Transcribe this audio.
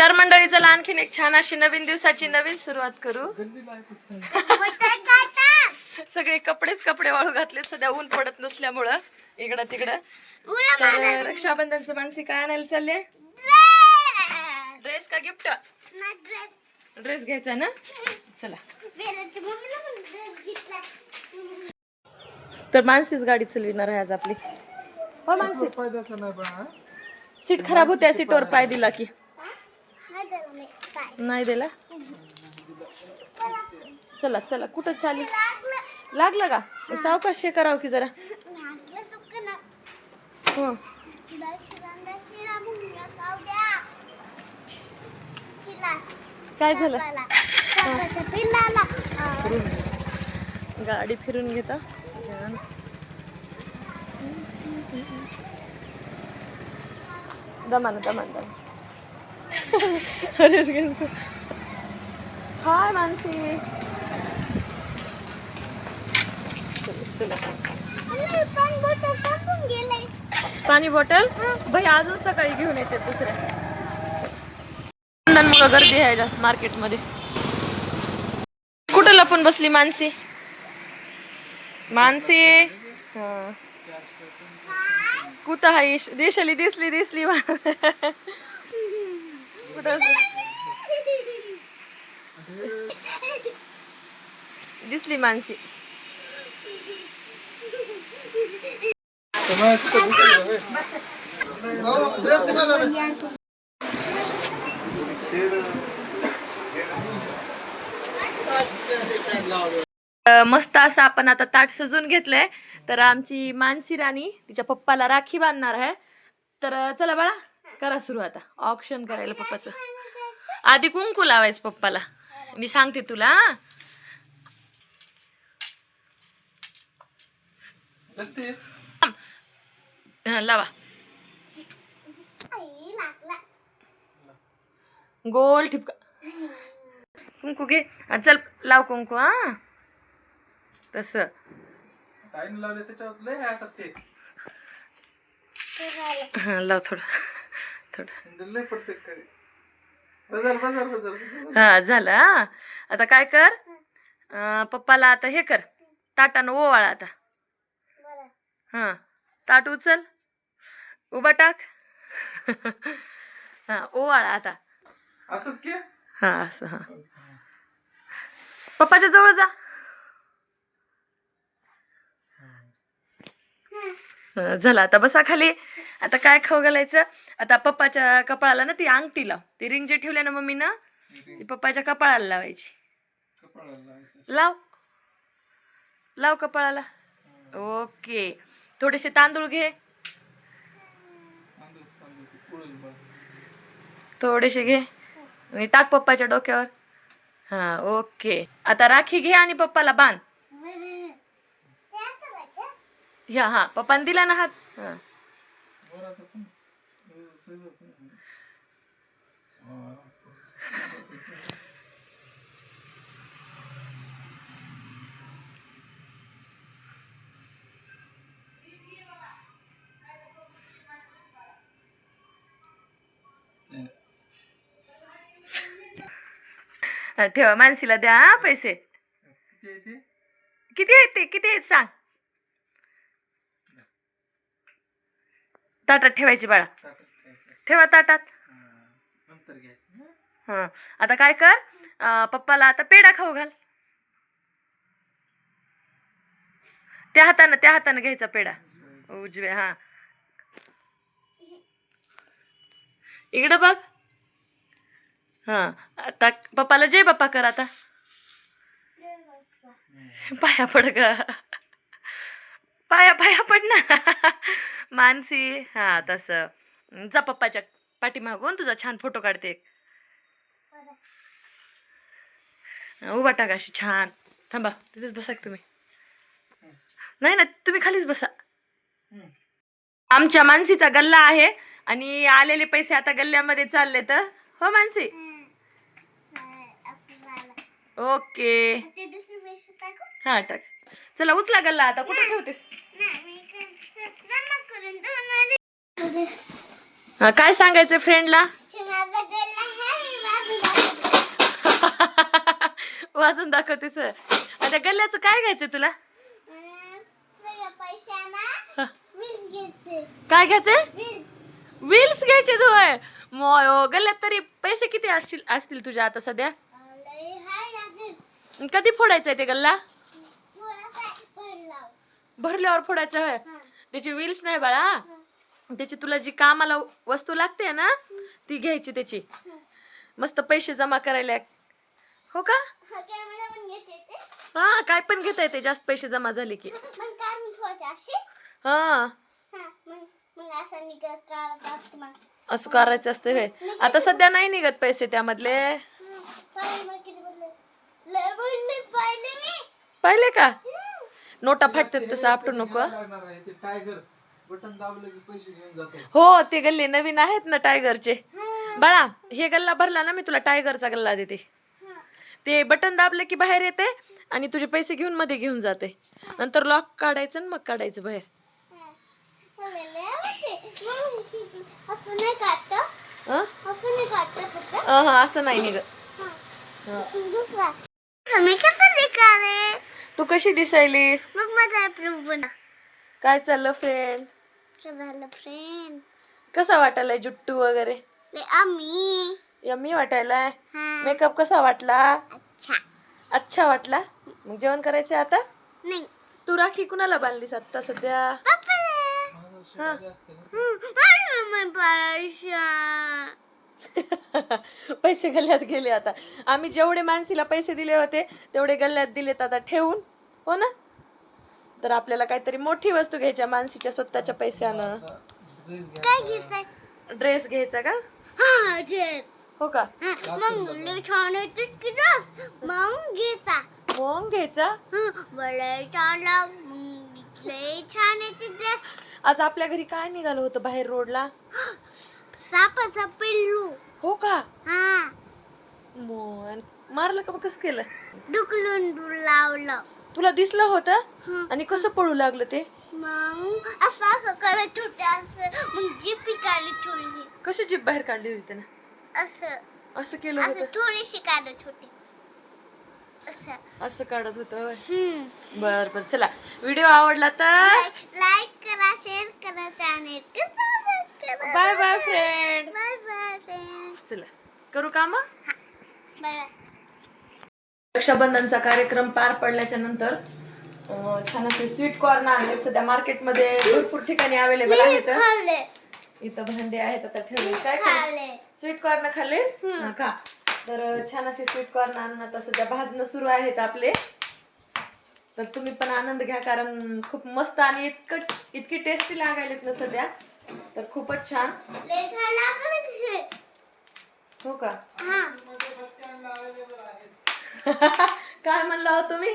तर मंडळी चला आणखीन एक छान अशी नवीन दिवसाची नवीन सुरुवात करू. सगळे कपडेच कपडे वाळू घातले सध्या ऊन पडत नसल्यामुळं. इकडं तिकडं. तर रक्षाबंधनचं मानसी काय आणायला चालले? ड्रेस का गिफ्ट ड्रेस घ्यायचा ना? चला. तर मानसीच गाडी चालविणार आहे आज आपली. हो मानसी फायद्याचं नाही पण हा? सीट खराब होत्या सीटवर पाय दिला की. नाही दिला? चला चला कुठं चाली लागलं का? सावकाश हे करावं की जरा. हो. काय झालं? गाडी फिरून घेता. दमान दमान दमान. हाय मानसी पाणी बॉटल? भाई अजून सकाळी घेऊन येते दुसऱ्या. मुळे गर्दी आहे जास्त मार्केटमध्ये. कुठं लपून बसली मानसी? मानसी? हा. कुठं आहे? देशाली दिसली दिसली. असं? दिसली मानसी. मस्त असं आपण आता ताट सजून घेतलंय. तर आमची मानसी राणी तिच्या पप्पाला राखी बांधणार आहे. तर चला बाळा. करा सुरू आता. ऑप्शन करायला पप्पाचं. आधी कुंकू लावायचं पप्पाला. मी सांगते तुला लावा. गोल ठिपका. कुंकू घे. चल लाव कुंकू हा. तस. लाव थोडं. थोडं. बजार हा झालं हा. आता काय कर? पप्पाला आता हे कर. ताटानं ओवाळ आता. हा ताट उचल. उभा टाक. हा ओवाळा आता. असंच की? हा असं हा. पप्पाच्या जवळ जा. हा, झालं आता बसा खाली. आता काय खाऊ घालायचं? आता पप्पाच्या कपाळाला ना ती अंगठी लाव. ती रिंग जे ठेवल्या ना मम्मी ना ती पप्पाच्या कपाळाला लावायची. कपाळाला लावायचं. लाव. लाव कपाळाला. ओके. थोडेसे तांदूळ घे. तांदूळ तांदूळ ते पुळेल बघ थोडेसे घे. आणि टाक पप्पाच्या डोक्यावर. हा ओके. आता राखी घे आणि पप्पाला बांध. या हा. पप्पाने दिला ना हात? हा. ठेवा मानसीला द्या हा पैसे किती आहे ते किती आहेत ते किती आहेत सांग ताटात ठेवायची बाळा. ठेवा ताटात. हा. आता काय कर पप्पाला आता पेढा खाऊ घाल. त्या हातानं त्या हातानं घ्यायचा पेढा. उजव्या हा. इकडं बघ. हा आता पप्पाला जय बाप्पा कर आता. पाया पड पाया पाया पड ना मानसी हा तसं. जा पप्पाच्या पाठीमागून तुझा छान फोटो काढते. उभा टाका अशी छान. थांबा तिथेच बसा तुम्ही. नाही ना तुम्ही खालीच बसा. आमच्या मानसीचा गल्ला आहे आणि आलेले पैसे आता गल्ल्यामध्ये चालले तर हो मानसी? ओके. हा टाक. चला उचला गल्ला आता. कुठे ठेवतेस? हा, काय सांगायचं फ्रेंडला वाजून दाखवते सर आता गल्ल्याचं काय घ्यायचं तुला? काय घ्यायचंय? व्हील्स घ्यायचे तू होय. मॉय गल्ल्यात तरी पैसे किती असतील असतील तुझ्या आता सध्या? कधी फोडायचंय ते गल्ला? भरल्यावर फोडायचं होय? त्याची व्हील्स नाही बाळा. त्याची तुला जी कामाला वस्तू लागते ना ती घ्यायची त्याची. मस्त पैसे जमा करायला. हो का? हा हा काय पण घेता येते जास्त पैसे जमा झाले की. हा हा. असं करायचं असतं हे आता सध्या नाही निघत पैसे त्यामधले. पाहिले का? नोटा फाटतात तसं आपटू नको. हं. ते हो गल्ले नवीन आहेत ना टायगरचे बाळा हे गल्ला भरला ना मी तुला टायगरचा गल्ला देते. ते बटन दाबले की बाहेर येते आणि तुझे पैसे घेऊन मध्ये घेऊन जाते. नंतर लॉक काढायचं मग काढायचं बाहेर. असं नाही काढतं तू कशी दिसायलीस? मग माझा प्रूफ बना. काय चाललं फ्रेंड काय झालं फ्रेंड कसा वाटायलाय जुट्टू वगैरे? ले आम्ही. यम्मी वाटायलाय? हा. मेकअप कसा वाटला? अच्छा. अच्छा वाटला? मग जेवण करायचं आता? नाही. तू राखी कुणाला बांधलीस आता सध्या? पप्पाला. हा. माझी मम्मी पैसा पैसे गल्ल्यात गेले आता. आम्ही जेवढे मानसीला पैसे दिले होते तेवढे गल्ल्यात दिलेत आता ठेवून. हो ना? तर आपल्याला काहीतरी मोठी वस्तू घ्यायच्या मानसीच्या स्वतःच्या पैशानं. काय ड्रेस घ्यायचा का? हा ड्रेस. हो का? मग लय छान येते की ड्रेस. मग घेसा मग घ्यायचा? लय छान लाग मग लय छान येते ड्रेस. आज आपल्या घरी काय निघालं होतं बाहेर रोडला? सापाचा पिल्लू. हो का? हा. मग मारलं का मग कसं केलं? दुखलून लावलं. तुला दिसलं होतं? आणि कसं पळू लागलं ते? मग असं असं करत होते असं. मग जी पिकाली थोडी. कशी जीप बाहेर काढली होती त्यानं? असं. असं केलं असं होतं? थोडीशी काढत होते. असं. काढत होतं बर बर. चला व्हिडिओ आवडला तर लाईक करा शेअर करा channel. Bye bye friend bye bye friends चला. करू का मग? बाय बाय रक्षाबंधनचा कार्यक्रम पार पडल्याच्या नंतर छान असे स्वीट कॉर्न आहेत सध्या मार्केटमध्ये भरपूर ठिकाणी अवेलेबल आहेत. इथं भांडे आहेत आता ठेवले. काय खाल्ले? स्वीट कॉर्न खाल्लेस? का तर छान असे स्वीट कॉर्न आणून आता सध्या भाजणं सुरू आहेत आपले. तर तुम्ही पण आनंद घ्या कारण खूप मस्त आणि इतकं इतकी टेस्टी लागायलेत ना सध्या. तर खूपच छान. हो का? हा. काय म्हणला हो तुम्ही?